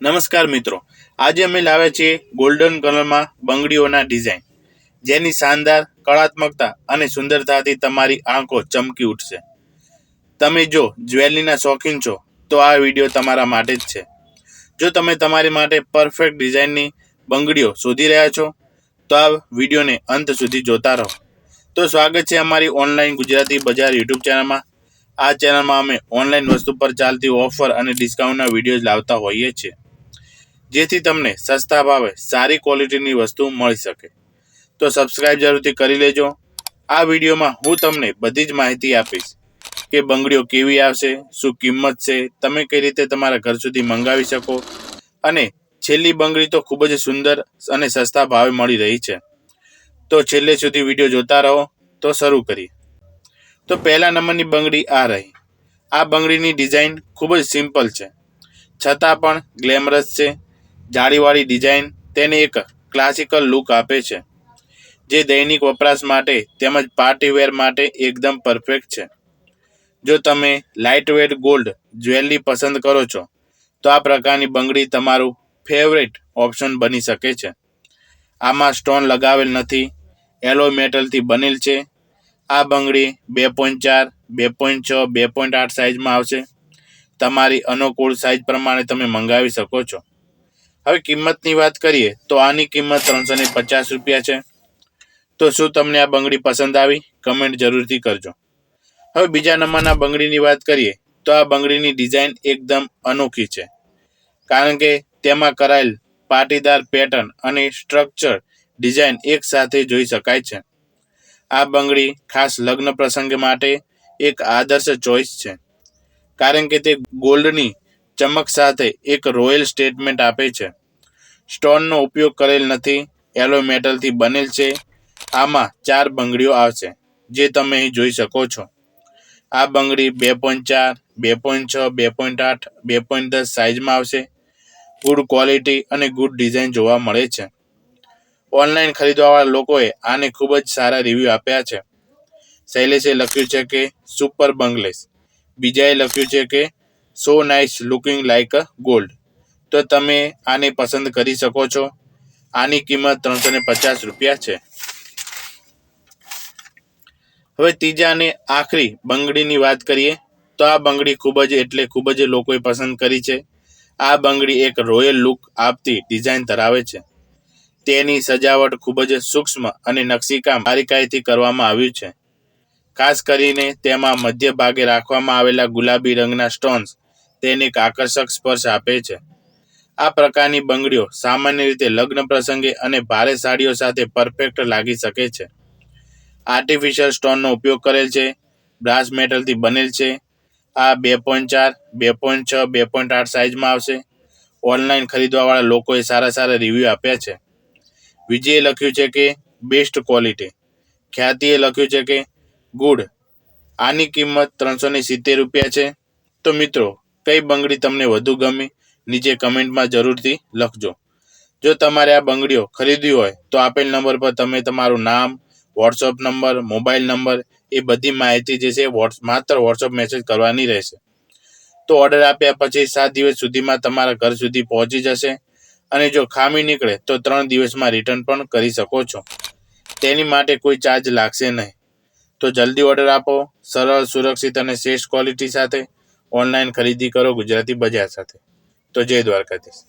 નમસ્કાર મિત્રો. આજે અમે લાવ્યા છીએ ગોલ્ડન કલરમાં બંગડીઓના ડિઝાઇન જેની શાનદાર, કળાત્મકતા અને સુંદરતાથી તમારી આંખો ચમકી ઉઠશે. તમે જો જ્વેલરીના શોખીન છો, તો આ વીડિયો તમારા માટે જ છે. જો તમે તમારી માટે પરફેક્ટ ડિઝાઇનની બંગડીઓ શોધી રહ્યા છો, તો આ વિડીયોને અંત સુધી જોતા રહો. તો સ્વાગત છે અમારી ઓનલાઈન ગુજરાતી બજાર યુટ્યુબ ચેનલમાં. આ ચેનલમાં અમે ઓનલાઈન વસ્તુ પર ચાલતી ઓફર અને ડિસ્કાઉન્ટના વિડીયોઝ લાવતા હોઈએ છીએ. જેથી તમને સસ્તા ભાવે સારી ક્વોલિટીની વસ્તુ મળી શકે. તો સબસ્ક્રાઇબ જરૂરથી કરી લેજો. આ વિડીયોમાં હું તમને બધી જ માહિતી આપીશ કે બંગડીઓ કેવી આવશે, શું કિંમત છે, તમે કઈ રીતે તમારા ઘર સુધી મંગાવી શકો અને છેલ્લી બંગડી તો ખૂબ જ સુંદર અને સસ્તા ભાવે મળી રહી છે. તો છેલ્લે સુધી વીડિયો જોતા રહો. તો શરૂ કરીએ. તો પહેલા નંબરની બંગડી આ રહી. આ બંગડીની ડિઝાઇન ખૂબ જ સિમ્પલ છે. છતાં પણ ગ્લેમરસ છે. જાળીવાળી ડિઝાઇન તેને એક ક્લાસિકલ લુક આપે છે, જે દૈનિક વપરાશ માટે તેમજ પાર્ટી વેર માટે એકદમ પરફેક્ટ છે. જો તમે લાઇટ વેટ ગોલ્ડ જ્વેલરી પસંદ કરો છો, તો આ પ્રકારની બંગડી તમારું ફેવરેટ ઓપ્શન બની શકે છે. આમાં સ્ટોન લગાવેલ નથી એલો મેટલથી બનેલ છે. આ બંગડી બે પોઈન્ટ ચાર, બે પોઈન્ટ છ, બે પોઈન્ટ આઠ સાઇઝમાં આવશે. તમારી અનુકૂળ સાઇઝ પ્રમાણે તમે મંગાવી શકો છો. હવે કિંમતની વાત કરીએ, તો આની કિંમત ત્રણસો ને પચાસ રૂપિયા છે. તો શું તમને આ બંગડી પસંદ આવી? કમેન્ટ જરૂરથી કરજો. હવે બીજા નંબરના બંગડીની વાત કરીએ, તો આ બંગડીની ડિઝાઇન એકદમ અનોખી છે. કારણ કે તેમાં કરાયેલ પાટીદાર પેટર્ન અને સ્ટ્રક્ચર ડિઝાઇન એક સાથે જોઈ શકાય છે. આ બંગડી ખાસ લગ્ન પ્રસંગ માટે એક આદર્શ ચોઇસ છે. કારણ કે તે ગોલ્ડની ચમક સાથે એક રોયલ સ્ટેટમેન્ટ આપે છે. સ્ટોનનો ઉપયોગ કરેલ નથી, એલો મેટલથી બનેલ છે. આમાં ચાર બંગડીઓ આવશે, જે તમે અહીં જોઈ શકો છો. આ બંગડી બે પોઈન્ટ ચાર, બે પોઈન્ટ છ, બે પોઈન્ટ આઠ, બે પોઈન્ટ દસ સાઇઝમાં આવશે. ગુડ ક્વોલિટી અને ગુડ ડિઝાઇન જોવા મળે છે. ઓનલાઈન ખરીદવાવાળા લોકોએ આને ખૂબ જ સારા રિવ્યૂ આપ્યા છે. શૈલેષે લખ્યું છે કે, સુપર બંગલેસ. બીજાએ લખ્યું છે કે so nice looking like a gold તો તમે આને પસંદ કરી શકો છો. આની કિંમત ત્રણસો ને પચાસ રૂપિયા છે. હવે ત્રીજા અને આખરી બંગડીની વાત કરીએ, તો આ બંગડી ખૂબ જ એટલે ખૂબ જ લોકોએ પસંદ કરી છે. આ બંગડી એક રોયલ લુક આપતી ડિઝાઇન ધરાવે છે. તેની સજાવટ ખૂબ જ સૂક્ષ્મ અને નકશીકામ બારીકાઈથી કરવામાં આવ્યું છે. ખાસ કરીને તેમાં મધ્ય ભાગે રાખવામાં આવેલા ગુલાબી રંગના સ્ટોન્સ તેને એક આકર્ષક સ્પર્શ આપે છે. આ પ્રકારની બંગડીઓ સામાન્ય રીતે લગ્ન પ્રસંગે અને ભારે સાડીઓ સાથે પરફેક્ટ લાગી શકે છે. આર્ટિફિશિયલ સ્ટોનનો ઉપયોગ કરેલ છે. બ્રાસ મેટલથી બનેલ છે. આ બે પોઈન્ટ ચાર, બે પોઈન્ટ છ, બે પોઈન્ટ આઠ સાઇઝમાં આવશે. ઓનલાઈન ખરીદવાવાળા લોકોએ સારા સારા રિવ્યૂ આપ્યા છે. વિજયે લખ્યું છે કે બેસ્ટ ક્વોલિટી ખ્યાતિએ લખ્યું છે કે ગુડ આની કિંમત ત્રણસો સિત્તેર રૂપિયા છે. તો મિત્રો કઈ બંગડી તમને વધુ ગમી, નીચે કમેન્ટમાં જરૂરથી લખજો. જો તમારે આ બંગડીઓ ખરીદવી હોય, તો આપેલ નંબર પર તમે તમારું નામ વોટ્સઅપ નંબર, મોબાઈલ નંબર, એ બધી માહિતી જે છે માત્ર વોટ્સઅપ મેસેજ કરવાની રહેશે. તો ઓર્ડર આપ્યા પછી સાત દિવસ સુધીમાં તમારા ઘર સુધી પહોંચી જશે અને જો ખામી નીકળે, તો ત્રણ દિવસમાં રિટર્ન પણ કરી શકો છો. તેની માટે કોઈ ચાર્જ લાગશે નહીં. તો જલ્દી ઓર્ડર આપો, સરળ, સુરક્ષિત અને શ્રેષ્ઠ ક્વોલિટી સાથે ઓનલાઈન ખરીદી કરો ગુજરાતી બજાર સાથે. તો જય દ્વારકાધીશ.